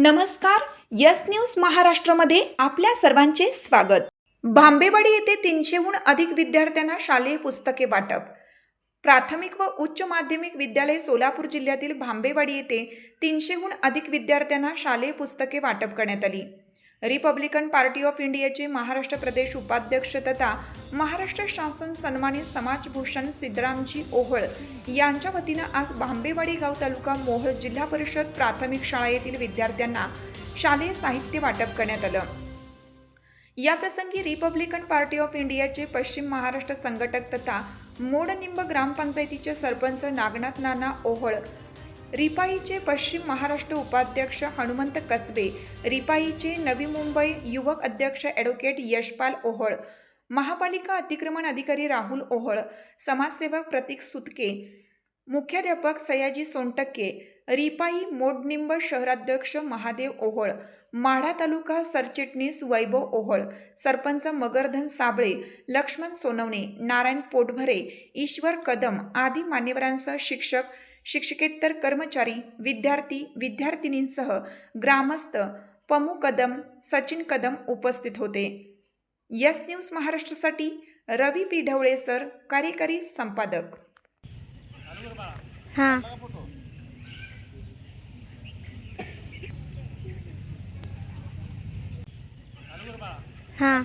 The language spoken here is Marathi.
नमस्कार यस न्यूज महाराष्ट्रामध्ये आपल्या सर्वांचे स्वागत. भांबेवाडी येथे तीनशेहून अधिक विद्यार्थ्यांना शालेय पुस्तके वाटप. प्राथमिक व उच्च माध्यमिक विद्यालय सोलापूर जिल्ह्यातील भांबेवाडी येथे तीनशेहून अधिक विद्यार्थ्यांना शालेय पुस्तके वाटप करण्यात आली. रिपब्लिकन पार्टी ऑफ इंडियाचे महाराष्ट्र प्रदेश उपाध्यक्ष तथा महाराष्ट्र शासन सन्मानित समाजभूषण सिद्धरामजी ओहळ यांच्या वतीनं आज भांबेवाडी गाव तालुका मोहोळ जिल्हा परिषद प्राथमिक शाळा येथील विद्यार्थ्यांना शालेय साहित्य वाटप करण्यात आलं. याप्रसंगी रिपब्लिकन पार्टी ऑफ इंडियाचे पश्चिम महाराष्ट्र संघटक तथा मोडनिंब ग्रामपंचायतीचे सरपंच नागनाथ नाना ओहळ रिपाईचे पश्चिम महाराष्ट्र उपाध्यक्ष हनुमंत कसबे रिपाईचे नवी मुंबई युवक अध्यक्ष ॲडव्होकेट यशपाल ओहळ महापालिका अतिक्रमण अधिकारी राहुल ओहळ समाजसेवक प्रतीक सुतके मुख्याध्यापक सयाजी सोनटक्के रिपाई मोडनिंब शहराध्यक्ष महादेव ओहळ माढा तालुका सरचिटणीस वैभव ओहळ सरपंच मगरधन साबळे लक्ष्मण सोनवणे नारायण पोटभरे ईश्वर कदम आदी मान्यवरांसह शिक्षक शिक्षकेतर कर्मचारी विद्यार्थी विद्यार्थिनींसह ग्रामस्थ पमू कदम सचिन कदम उपस्थित होते. यस न्यूज महाराष्ट्रासाठी रवी पी ढवळे सर कार्यकारी संपादक. हां. हां.